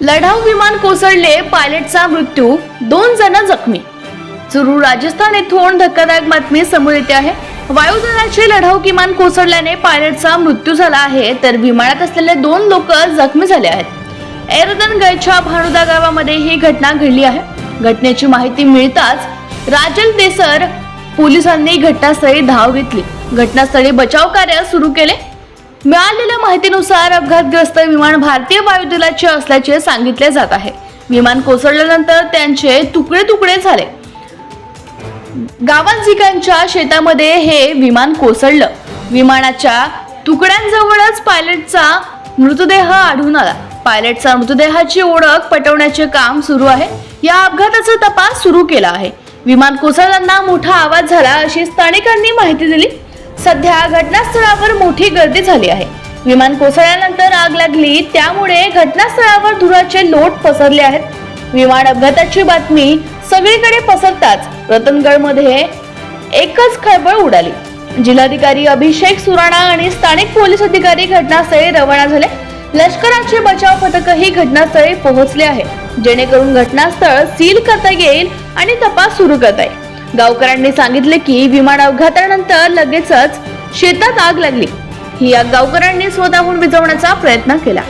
लढाऊ विमान कोसळले पायलटचा मृत्यू दोन जण जखमी. चुरू राजस्थान येथून धक्कादायक बातमी समोर येते आहे. वायुदलाचे लढाऊ किमान कोसळल्याने पायलटचा मृत्यू झाला आहे तर विमानात असलेले दोन लोक जखमी झाले आहेत. एरदन गयच्या भानुदा गावामध्ये ही घटना घडली आहे. घटनेची माहिती मिळताच राजल देसर पोलिसांनी घटनास्थळी धाव घेतली. घटनास्थळी बचाव कार्य सुरू केले. मिळालेल्या माहितीनुसार अपघातग्रस्त विमान भारतीय वायुदलाचे असल्याचे सांगितले जात आहे. विमान कोसळल्यानंतर त्यांचे तुकडे तुकडे झाले. गावांजिकांच्या शेतामध्ये हे विमान कोसळलं. विमानाच्या तुकड्यांजवळच पायलटचा मृतदेह आढळून आला. पायलटचा मृतदेहाची ओळख पटवण्याचे काम सुरू आहे. या अपघाताचा तपास सुरू केला आहे. विमान कोसळताना मोठा आवाज झाला अशी स्थानिकांनी माहिती दिली. सध्या घटनास्थळावर मोठी गर्दी झाली आहे. विमान कोसळल्यानंतर आग लागली त्यामुळे घटनास्थळावर धुराचे लोट पसरले आहेत. विमान अपघाताची बातमी सगळीकडे पसरताच रतनगडमध्ये एकच खळबळ उडाली. जिल्हाधिकारी अभिषेक सुराणा आणि स्थानिक पोलीस अधिकारी घटनास्थळी रवाना झाले. लष्कराचे बचाव पथकही घटनास्थळी पोहोचले आहे. जेणेकरून घटनास्थळ सील करता येईल आणि तपास सुरू करता येईल. गावकऱ्यांनी सांगितले की विमान अपघातानंतर लगेचच शेतात आग लागली. ही आग गावकऱ्यांनी स्वतःहून विझवण्याचा प्रयत्न केला.